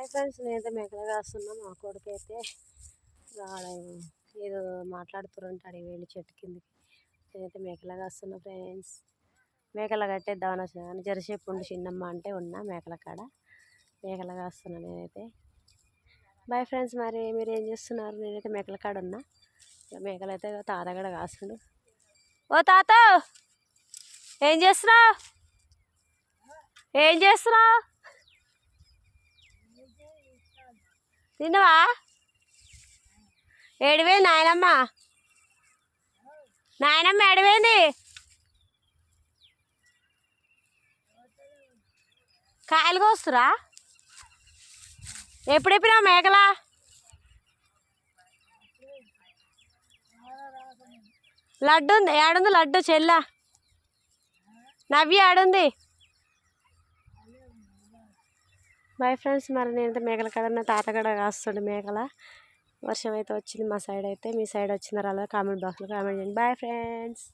Hi friends నేనైతే మేకలు కాస్తున్నా. మా కొడుకు అయితే ఏదో మాట్లాడుతురంటే అడిగి వెళ్ళి చెట్టు కిందకి. నేనైతే మేకలా కాస్తున్నా ఫ్రెండ్స్. మేకల కట్టేద్దామని వచ్చినా జరసేపు ఉండి చిన్నమ్మ అంటే ఉన్నా మేకల కాడ. మేకల కాస్తున్నా నేనైతే. బాయ్ ఫ్రెండ్స్ మరి మీరు ఏం చేస్తున్నారు? నేనైతే మేకల కాడ ఉన్నా. ఇక మేకలు అయితే తాత కూడా కాస్తుండు. ఓ తాత! ఏం చేస్తున్నావు? ఏం చేస్తున్నావు? తిన్నవా? ఏడిపోయింది నాయనమ్మ? నాయనమ్మ ఏడిపోయింది కాయలు కోస్తురా? ఎప్పుడు ఎప్పినా మేకలా? లడ్డు ఉంది ఏడుంది లడ్డు చెల్ల. నవ్వి ఆడుంది బాయ్ ఫ్రెండ్స్ మరి నేనైతే మేకల కడ నా తాత కూడా కాస్తుండే మేకల. వర్షం అయితే వచ్చింది మా సైడ్ అయితే. మీ సైడ్ వచ్చిన తర్వాత కామెంట్ బాక్స్లో కామెంట్ చేయండి. Bye friends